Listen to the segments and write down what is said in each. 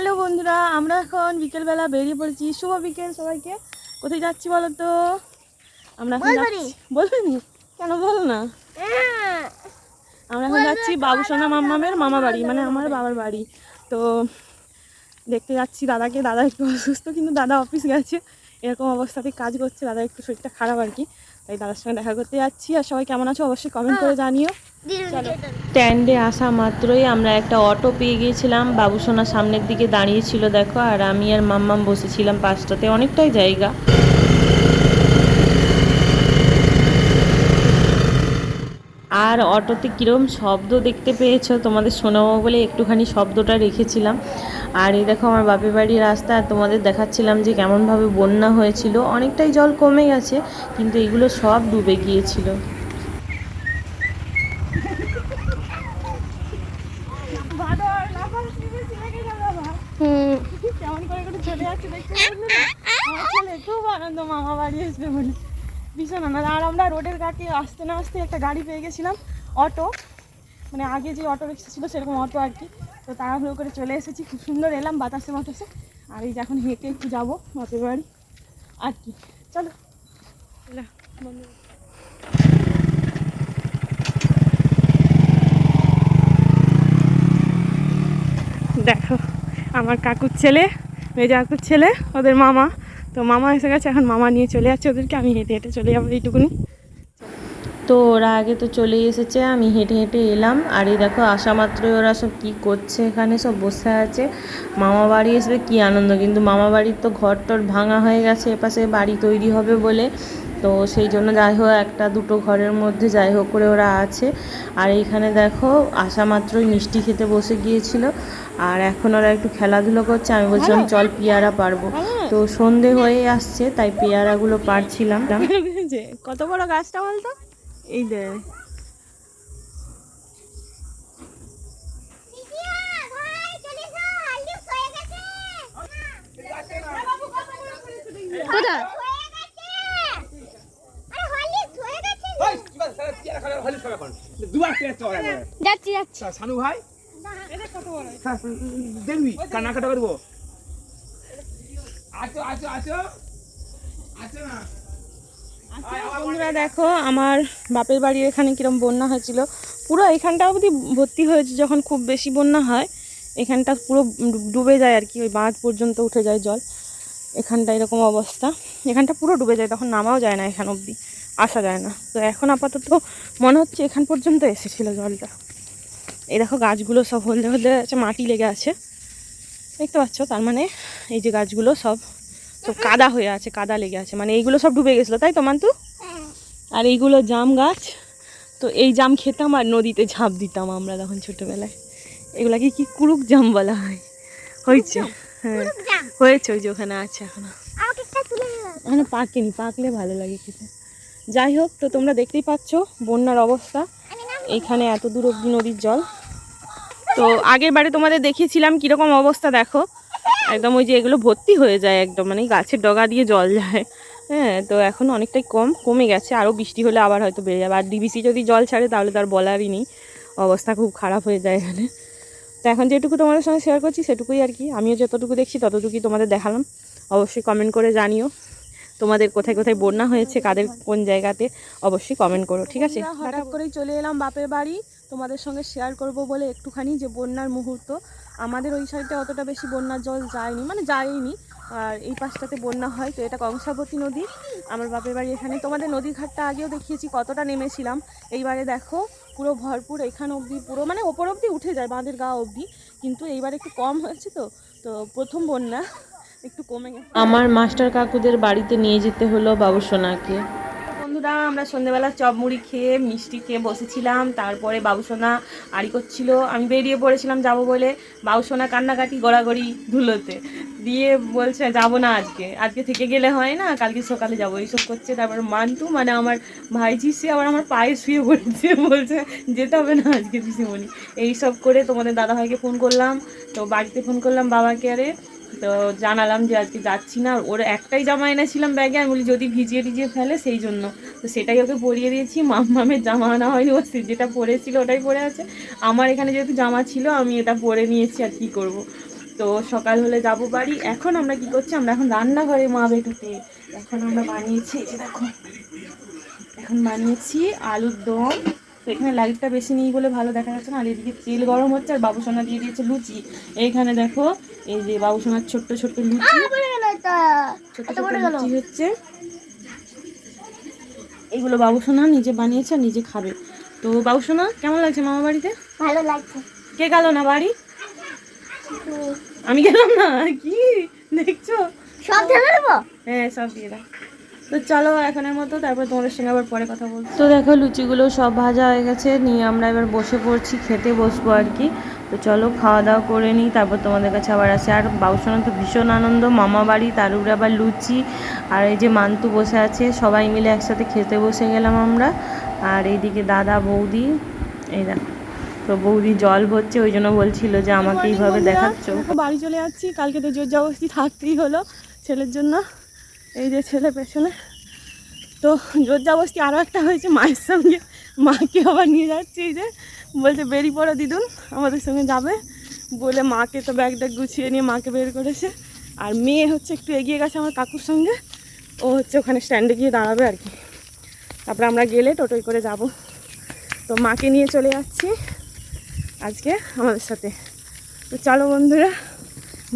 Hello বন্ধুরা আমরা এখন বিকেলবেলা বেরিয়ে পড়েছি। শুভ বিকেল সবাইকে। কোথায় যাচ্ছি বলো তো? আমরা এখন বলবনি। কেন বল না? আমরা এখন যাচ্ছি বাবুসোনা মাম্মামের মামা বাড়ি মানে আমার বাবার বাড়ি। তো দেখতে যাচ্ছি দাদাকে। দাদা একটু অসুস্থ কিন্তু দাদা অফিস গেছে। এরকম অবস্থাতে কাজ করছে দাদা একটু শরীরটা খারাপ আর কি। তাই দাদার সঙ্গে দেখা করতে যাচ্ছি। আর সবাই কেমন আছো অবশ্যই কমেন্ট করে জানিও। স্ট্যান্ডে আসা মাত্রই আমরা একটা অটো পেয়ে গিয়েছিলাম। বাবুসোনা সামনের দিকে দাঁড়িয়েছিল দেখো। আর আমি আর মাম্মাম বসেছিলাম পাঁচটাতে। অনেকটাই জায়গা। আর অটোতে কীরকম শব্দ দেখতে পেয়েছ তোমাদের শোনাবো বলে একটুখানি শব্দটা রেখেছিলাম। আর এই দেখো আমার বাপের বাড়ির রাস্তা আর তোমাদের দেখাচ্ছিলাম যে কেমনভাবে বন্যা হয়েছিল। অনেকটাই জল কমে গেছে কিন্তু এগুলো সব ডুবে গিয়েছিল। হুম। কেমন করে করে চলে যাচ্ছে দেখতে খুব আনন্দ মামা বাড়ি আসবে বলে। ভীষণ আনন্দ। আর আমরা রোডের ঘাটে আসতে না আসতে একটা গাড়ি পেয়ে গেছিলাম, অটো। মানে আগে যে অটো রিক্সা ছিল সেরকম অটো আর কি। তো তাড়াহুড়ো করে চলে এসেছি, খুব সুন্দর এলাম বাতাসে বাতাসে আর এই এখন হেঁটে একটু যাব বাপের বাড়ি আর কি। চলো। দেখো, আমার কাকুর ছেলে মেজা কাকুর ছেলে, ওদের মামা। তো মামা এসে গেছে, এখন মামা নিয়ে চলে যাচ্ছে ওদেরকে, আমি হেঁটে হেঁটে চলে যাব এইটুকুনি। তো ওরা আগে তো চলে এসেছে, আমি হেঁটে হেঁটে এলাম। আর এই দেখো আসা মাত্রই ওরা সব কী করছে এখানে, সব বসে আছে। মামা বাড়ি আসবে কী আনন্দ, কিন্তু মামা বাড়ির তো ঘর টর ভাঙা হয়ে গেছে, এপাশে বাড়ি তৈরি হবে বলে। তো সেই জন্য যাই হোক একটা দুটো ঘরের মধ্যে যাই হোক করে ওরা আছে। আর এইখানে দেখো আসা মাত্রই মিষ্টি খেতে বসে গিয়েছিল। আর এখন ওরা একটু খেলাধুলো করছে আমি বলছিলাম চল পেয়ারা পারব। তো সন্ধে হয়ে আসছে তাই পেয়ারাগুলো পারছিলাম। কত বড় গাছটা বলতো? এই দে। কোথায়? দুবার পেয়ে চড়া যাচ্ছি যাচ্ছি। সানু ভাই? দেখবি? কান্নাকাটা করব? আছো আছো আছো আছো না। বন্ধুরা দেখো আমার বাপের বাড়ির এখানে কিরম বন্যা হয়েছিল। পুরো এখানটা অবধি ভর্তি হয়েছে যখন খুব বেশি বন্যা হয় এখানটা পুরো ডুবে যায় আর কি ওই বাঁধ পর্যন্ত উঠে যায় জল। এখানটা এরকম অবস্থা। এখানটা পুরো ডুবে যায় তখন নামাও যায় না এখান অবধি। আসা যায় না। তো এখন আপাতত মনে হচ্ছে এখান পর্যন্ত এসেছিল জলটা। এই দেখো গাছগুলো সব হলদে হলদে আছে মাটি লেগে আছে। দেখতে পাচ্ছ? তার মানে এই যে গাছগুলো সব সব কাদা হয়ে আছে কাদা লেগে আছে। মানে এইগুলো সব ডুবে গেছিল তাই তো মান্তু? আর এইগুলো জাম গাছ তো এই জাম খেতাম আর নদীতে ঝাঁপ দিতাম আমরা তখন ছোটোবেলায়। এগুলাকে কি কুরুক জাম বলা হয়? হয়েছে। হ্যাঁ। হয়েছে ওই যে ওখানে আছে এখনও। এখনও পাকেনি পাকলে ভালো লাগে খেতে। যাই হোক তো তোমরা দেখতেই পাচ্ছ বন্যার অবস্থা। এখানে এত দূর অব্দি নদীর জল। তো আগের বারে তোমাদের দেখিয়েছিলাম কীরকম অবস্থা, দেখো। একদম ওই যে এগুলো ভর্তি হয়ে যায় একদম মানে গাছের ডগা দিয়ে জল যায়। হ্যাঁ তো এখন অনেকটাই কম, কমে গেছে। আরও বৃষ্টি হলে আবার হয়তো বেড়ে যাবে। আর ডিবিসি যদি জল ছাড়ে তাহলে তার বলারই নেই। অবস্থা খুব খারাপ হয়ে যায় এখানে। তো এখন যেটুকু তোমাদের সঙ্গে শেয়ার করছি সেটুকুই আর কি। আমিও যতটুকু দেখছি ততটুকুই তোমাদের দেখালাম। অবশ্যই কমেন্ট করে জানিও। তোমাদের কোথায় কোথায় বন্যা হয়েছে কাদের কোন জায়গাতে অবশ্যই কমেন্ট করো ঠিক আছে? হঠাৎ করেই চলে এলাম বাপের বাড়ি। তোমাদের সঙ্গে শেয়ার করব বলে একটুখানি যে বন্যার মুহূর্ত। আমাদের ওই সাইডে অতটা বেশি বন্যার জল যায়নি মানে যায়নি। আর এই পাশটাতে বন্যা হয় তো এটা কংসাবতী নদী। আমার বাপের বাড়ি এখানে। তোমাদের নদীর ঘাটটা আগেও দেখিয়েছি কতটা নেমেছিলাম। এইবারে দেখো পুরো ভরপুর এখান অবধি পুরো মানে ওপর অবধি উঠে যায় বাঁধের গা অবধি। কিন্তু এইবার একটু কম হয়েছে তো তো প্রথম বন্যা। একটু কমে গেছে। আমার মাস্টার কাকুদের বাড়িতে নিয়ে যেতে হলো বাবুসোনাকে। বন্ধুরা আমরা সন্ধেবেলা চপ মুড়ি খেয়ে মিষ্টি খেয়ে বসেছিলাম তারপরে বাবুসোনা আড়ি করছিল। আমি বেরিয়ে পড়েছিলাম যাব বলে বাবুসোনা কান্নাকাটি গড়াগড়ি ধুলোতে। দিয়ে বলছে যাব না আজকে। আজকে থেকে গেলে হয় না? কালকে সকালে যাব। এইসব করছে। তারপর মান্টু মানে আমার ভাইজি সে আবার আমার পায়ে শুয়ে পড়েছে। বলছে যেতে হবে না আজকে পিসিমণি। এইসব করে তোমাদের দাদাভাইকে ফোন করলাম। তো বাড়িতে ফোন করলাম বাবাকে আরে তো জানালাম যে আজকে যাচ্ছি না। ওর একটাই জামা এনেছিলাম ব্যাগে, আমি বলি, যদি ভিজিয়ে টিজিয়ে ফেলে, সেই জন্য। তো সেটাই ওকে পরিয়ে দিয়েছি। মামের জামা আনা হয়নি, ও যেটা পরেছিল ওটাই পরে আছে। আমার এখানে যেহেতু জামা ছিল, আমি এটা পরে নিয়েছি, আর কি করব? তো সকাল হলে যাব বাড়ি। এখন আমরা কি করছি? আমরা এখন রান্নাঘরে মা বেটুতে। এখন আমরা বানিয়েছি দেখো। এখন বানিয়েছি আলুর দম। এখানে লাইটটা বেশি নেই বলে ভালো দেখা যাচ্ছে না। আর এদিকে তেল গরম হচ্ছে আর বাবুসোনা দিয়ে দিয়েছে লুচি। এইখানে দেখো এই যে বাবুসোনার ছোট্ট ছোট্ট লুচি। ছোট ছোট লুচি হচ্ছে। এগুলো বাবুসোনা নিজে বানিয়েছে আর নিজে খাবে। তো বাবুসোনা কেমন লাগছে মামা বাড়িতে? ভালো লাগছে। কে গেল না বাড়ি? আমি গেলাম না? কি? দেখছ? সব ঢেলে দেবো? হ্যাঁ সব দিয়ে দাও। তো চলো এখনের মতো তারপর তোমাদের সঙ্গে আবার পরে কথা বলছি। তো দেখো লুচিগুলো সব ভাজা হয়ে গেছে নিয়ে আমরা এবার বসে পড়ছি খেতে বসবো আর কি। তো চলো খাওয়া দাওয়া করে নিই তারপর তোমাদের কাছে আবার আসে। আর বাবুসোনা তো ভীষণ আনন্দ মামা বাড়ি তার উপরে আবার লুচি আর এই যে মান্তু বসে আছে সবাই মিলে একসাথে খেতে বসে গেলাম আমরা। আর এইদিকে দাদা বৌদি এই দেখো তো বৌদি জল ভরছে ওই জন্য বলছিল যে আমাকে এইভাবে দেখাচ্ছ। বাড়ি চলে যাচ্ছি কালকে তো জোর জবরদস্তি থাকতেই হলো ছেলের জন্য। এই যে ছেলে পেছনে। তো জোর জবরদস্তি আরও একটা হয়েছে মায়ের সঙ্গে। মাকে আবার নিয়ে যাচ্ছে এই যে। বলছে বেরিয়ে পড়ো দিদুন, আমাদের সঙ্গে যাবে। বলে, মাকে তো ব্যাগ ট্যাগ গুছিয়ে নিয়ে মাকে বের করেছে। আর মেয়ে হচ্ছে একটু এগিয়ে গেছে আমার কাকুর সঙ্গে। ও হচ্ছে ওখানে স্ট্যান্ডে গিয়ে দাঁড়াবে আর কি। তারপরে আমরা গেলে টোটোয় করে যাব। তো মাকে নিয়ে চলে যাচ্ছি আজকে আমাদের সাথে। তো চলো বন্ধুরা,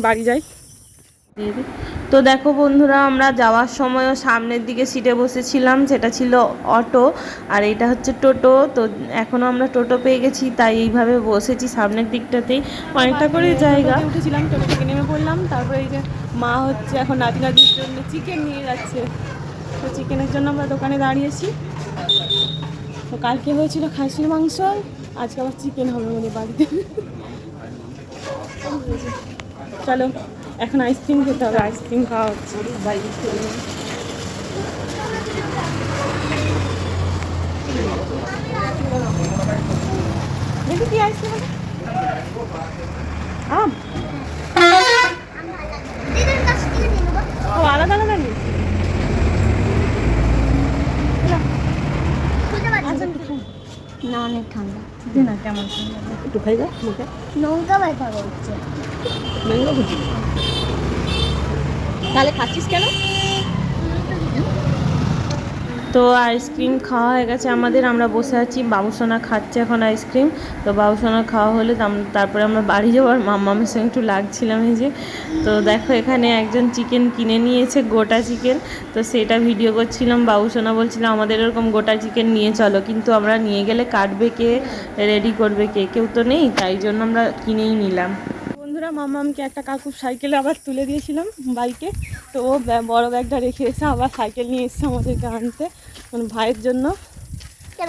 বাড়ি যাই। তো দেখো বন্ধুরা আমরা যাওয়ার সময়ও সামনের দিকে সিটে বসেছিলাম সেটা ছিল অটো আর এটা হচ্ছে টোটো। তো এখনও আমরা টোটো পেয়ে গেছি তাই এইভাবে বসেছি সামনের দিকটাতেই। অনেকটা করে জায়গা। উঠেছিলাম টোটো থেকে নেমে পড়লাম তারপরে এই যে মা হচ্ছে এখন নাতি নাতির জন্য চিকেন নিয়ে যাচ্ছে। তো চিকেনের জন্য আমরা দোকানে দাঁড়িয়েছি। তো কালকে হয়েছিল খাসির মাংস আজকে আবার চিকেন হবে মানে বাড়িতে। চলো। এখন আইসক্রিম খেতে হবে। আইসক্রিম খাওয়া হচ্ছে। দেখি কি আইসক্রিম আম। ও আলাদা আলাদা নিয়ে খুঁজে পাচ্ছি আচ্ছা না। না অনেক ঠান্ডা। দে না কেমন একটু খাই যা মুখে নৌকা ব্যথা করছে। তাহলে খাচ্ছিস কেন? তো আইসক্রিম খাওয়া হয়ে গেছে আমাদের, আমরা বসে আছি, বাবুসোনা খাচ্ছে এখন আইসক্রিম। তো বাবুসোনা খাওয়া হলে তারপরে আমরা বাড়ি যাওয়ার মামামের সঙ্গে একটু লাগছিলাম এই যে। তো দেখো এখানে একজন চিকেন কিনে নিয়েছে, গোটা চিকেন তো সেটা ভিডিও করছিলাম, বাবুসোনা বলছিলাম আমাদের এরকম গোটা চিকেন নিয়ে চলো। কিন্তু আমরা নিয়ে গেলে কাটবে কে রেডি করবে কে? কেউ তো নেই, তাই জন্য আমরা কিনেই নিলাম। বন্ধুরা মামামকে একটা কাকুর সাইকেলে আবার তুলে দিয়েছিলাম বাইকে। তো ও বড় ব্যাগটা রেখে এসে আবার সাইকেল নিয়ে এসেছে আমাদেরকে আনতে মানে ভাইয়ের জন্য।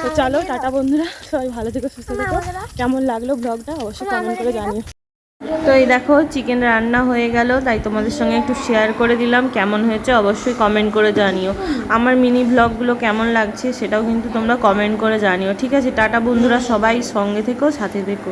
তো চলো টাটা বন্ধুরা সবাই ভালো থেকো সুস্থ থেকো। কেমন লাগল ব্লগটা অবশ্যই কমেন্ট করে জানিও। তো এই দেখো চিকেন রান্না হয়ে গেল তাই তোমাদের সঙ্গে একটু শেয়ার করে দিলাম কেমন হয়েছে অবশ্যই কমেন্ট করে জানিও। আমার মিনি ব্লগগুলো কেমন লাগছে সেটাও কিন্তু তোমরা কমেন্ট করে জানিও। ঠিক আছে টাটা বন্ধুরা সবাই সঙ্গে থেকো সাথে থেকো।